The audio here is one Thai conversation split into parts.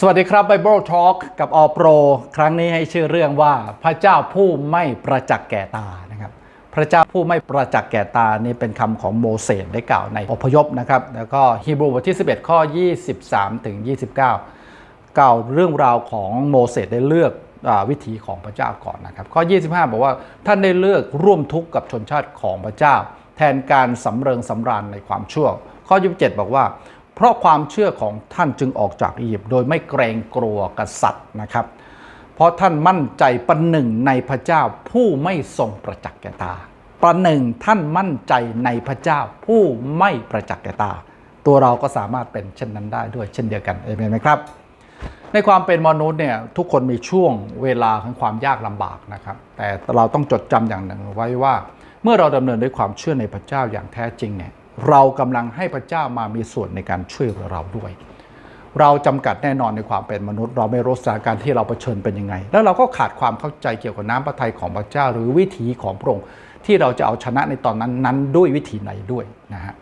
สวัสดีครับ Bible Talk กับอ Pro ครั้งนี้ให้ชื่อเรื่องว่าพระเจ้าผู้ไม่ประจักษ์แก่ตานะครับ พระเจ้าผู้ไม่ประจักษ์แก่ตานี่เป็นคำของโมเสสได้กล่าวในอพยพนะครับ แล้วก็ฮีบรูบทที่ 11 ข้อ 23 ถึง 29 กล่าวเรื่องราวของโมเสสได้เลือกอวิถีของพระเจ้าก่อนนะครับ ข้อ 25 บอกว่าท่านได้เลือกร่วมทุกข์กับชนชาติของพระเจ้า แทนการสำเริงสำราญในความชั่ว ข้อ 27 บอกว่า เพราะความเชื่อของท่านจึงออกจากอียิปต์โดยไม่เกรงกลัวกษัตริย์นะครับ เพราะท่านมั่นใจประหนึ่งในพระเจ้าผู้ไม่ทรงประจักษ์แก่ตา ประหนึ่งท่านมั่นใจในพระเจ้าผู้ไม่ประจักษ์แก่ตา ตัวเราก็สามารถเป็นเช่นนั้นได้ด้วยเช่นเดียวกันเอเมนไหมครับในความเป็นมนุษย์เนี่ยทุกคนมีช่วงเวลาของความยากลำบากนะครับ แต่เราต้องจดจำอย่างหนึ่งไว้ว่า เมื่อเราดำเนินด้วยความเชื่อในพระเจ้าอย่างแท้จริงเนี่ย เรากำลังให้พระเจ้ามามีส่วนในการช่วยเราด้วย เราจำกัดแน่นอนในความเป็นมนุษย์ เราไม่รู้สถานการณ์ที่เราเผชิญเป็นยังไง แล้วเราก็ขาดความเข้าใจเกี่ยวกับน้ำพระทัยของพระเจ้า หรือวิถีของพระองค์ที่เราจะเอาชนะในตอนนั้นนั้นด้วยวิธีไหนด้วยนะฮะ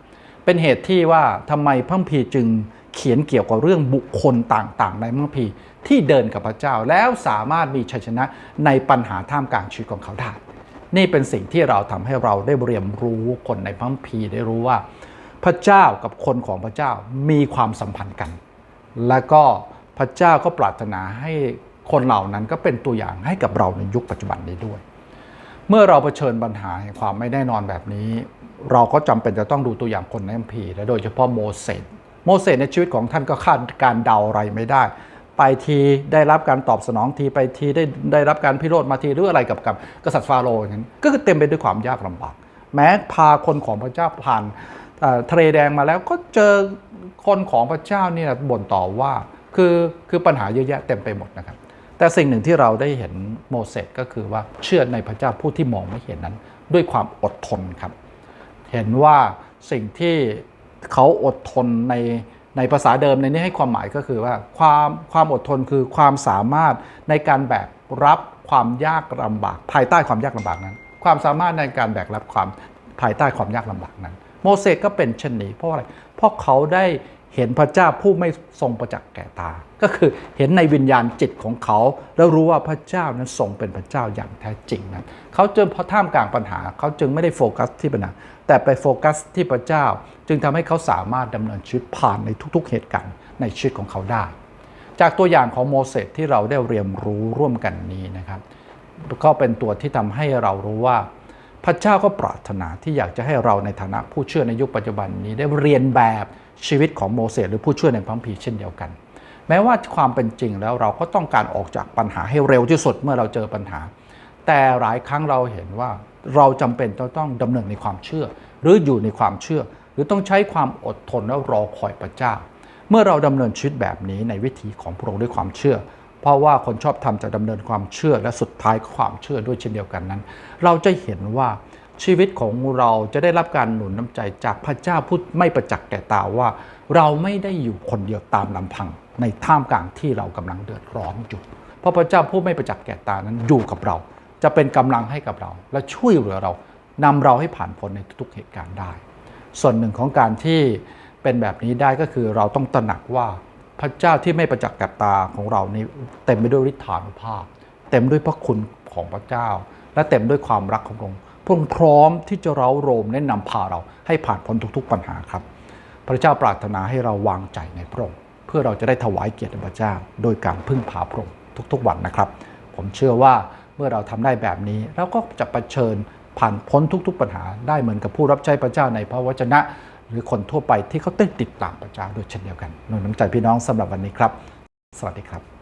เป็นเหตุที่ว่าทำไมพระคัมภีจึงเขียนเกี่ยวกับเรื่องบุคคลต่างๆ ในพระคัมภีที่เดินกับพระเจ้าแล้วสามารถมีชัยชนะในปัญหาท่ามกลางชีวิตของเขาได้ นี่เป็นสิ่งที่เราทำให้เราได้เรียนรู้คนในพระคัมภีได้รู้ว่า พระเจ้ากับคนของพระเจ้ามีความสัมพันธ์กัน และก็พระเจ้าก็ปรารถนาให้คนเหล่านั้นก็เป็นตัวอย่างให้กับเราในยุคปัจจุบันนี้ด้วย เมื่อเราเผชิญปัญหาแห่งความไม่แน่นอนแบบนี้ เราก็จำเป็นจะต้องดูตัวอย่างคนในคัมภีและโดยเฉพาะโมเสสโมเสสในชีวิตของท่านก็คาดการเดาอะไรไม่ได้ ไปทีได้รับการตอบสนองทีไปทีได้ได้รับการพิโรธมาทีหรืออะไรกับกับกษัตริย์ฟาโรห์นั้นก็คือเต็มไปด้วยความยากลำบาก แม้พาคนของพระเจ้าผ่านทะเลแดงมาแล้วก็เจอคนของพระเจ้าเนี่ยบ่นต่อว่าคือคือปัญหาเยอะแยะเต็มไปหมดนะครับ แต่สิ่งหนึ่งที่เราได้เห็นโมเสสก็คือว่าเชื่อในพระเจ้าผู้ที่มองไม่เห็นนั้น ด้วยความอดทนครับ เห็นว่าสิ่งที่เขาอดทนใน ในภาษาเดิมในนี้ให้ความหมายก็คือว่าความความอดทนคือความสามารถในการแบกรับความยากลำบาก ภายใต้ความยากลำบากนั้น ความสามารถในการแบกรับความภายใต้ความยากลำบากนั้น โมเสสก็เป็นเช่นนี้เพราะอะไรเพราะเขาได้ เห็นพระเจ้าผู้ไม่ทรงประจักษ์แก่ตา ก็คือเห็นในวิญญาณจิตของเขา แล้วรู้ว่าพระเจ้านั้นทรงเป็นพระเจ้าอย่างแท้จริงนั้นเขาจึงพอท่ามกลางปัญหา เขาจึงไม่ได้โฟกัสที่ปัญหาแต่ไปโฟกัสที่พระเจ้า จึงทำให้เขาสามารถดำเนินชีวิตผ่านในทุกๆ เหตุการณ์ในชีวิตของเขาได้ จากตัวอย่างของโมเสสที่เราได้เรียนรู้ร่วมกันนี้นะครับ ก็เป็นตัวที่ทำให้เรารู้ว่าพระเจ้าก็ปรารถนาที่อยากจะให้เราในฐานะผู้เชื่อในยุคปัจจุบันนี้ได้เรียนแบบ ชีวิตของโมเสสหรือผู้ชื่อในพระคัมภีเช่นเดียวกัน แม้ว่าความเป็นจริงแล้วเราก็ต้องการออกจากปัญหาให้เร็วที่สุดเมื่อเราเจอปัญหา แต่หลายครั้งเราเห็นว่าเราจำเป็นจะต้องดำเนินในความเชื่อ หรืออยู่ในความเชื่อ หรือต้องใช้ความอดทนและรอคอยพระเจ้า เมื่อเราดำเนินชีวิตแบบนี้ในวิถีของพระองค์ด้วยความเชื่อ เพราะว่าคนชอบทำจะดำเนินความเชื่อและสุดท้ายความเชื่อด้วยเช่นเดียวกันนั้น เราจะเห็นว่า ชีวิตของเราจะได้รับการหนุนน้ำใจจากพระเจ้าผู้ไม่ประจักษ์แก่ตาว่า เราไม่ได้อยู่คนเดียวตามลำพัง ในท่ามกลางที่เรากำลังเดือดร้อนอยู่ เพราะพระเจ้าผู้ไม่ประจักษ์แก่ตานั้นอยู่กับเรา จะเป็นกำลังให้กับเรา และช่วยเหลือเรานำเราให้ผ่านพ้นในทุกเหตุการณ์ได้ ส่วนหนึ่งของการที่เป็นแบบนี้ได้ก็คือเราต้องตระหนักว่าพระเจ้าที่ไม่ประจักษ์กับตาของเรานี้เต็มไปด้วยฤทธานุภาพ เต็มด้วยพระคุณของพระเจ้า และเต็มด้วยความรักของพระองค์ พระองค์พร้อมที่จะเร้าโรมและนำพาเราให้ผ่านพ้นทุกๆปัญหาครับ พระเจ้าปรารถนาให้เราวางใจในพระองค์เพื่อเราจะได้ถวายเกียรติพระเจ้า โดยการพึ่งพาพระองค์ทุกๆวันนะครับ ผมเชื่อว่าเมื่อเราทำได้แบบนี้เราก็จะะเผชิญผ่านพ้นทุก ๆ ปัญหา ได้เหมือนกับผู้รับใช้พระเจ้าในพระวจนะ หรือคนทั่วไปที่เขาต้นติดตามพระเจ้าด้วยเช่นเดียวกันนุนน้ำใจพี่น้องสำหรับวันนี้ครับ สวัสดีครับ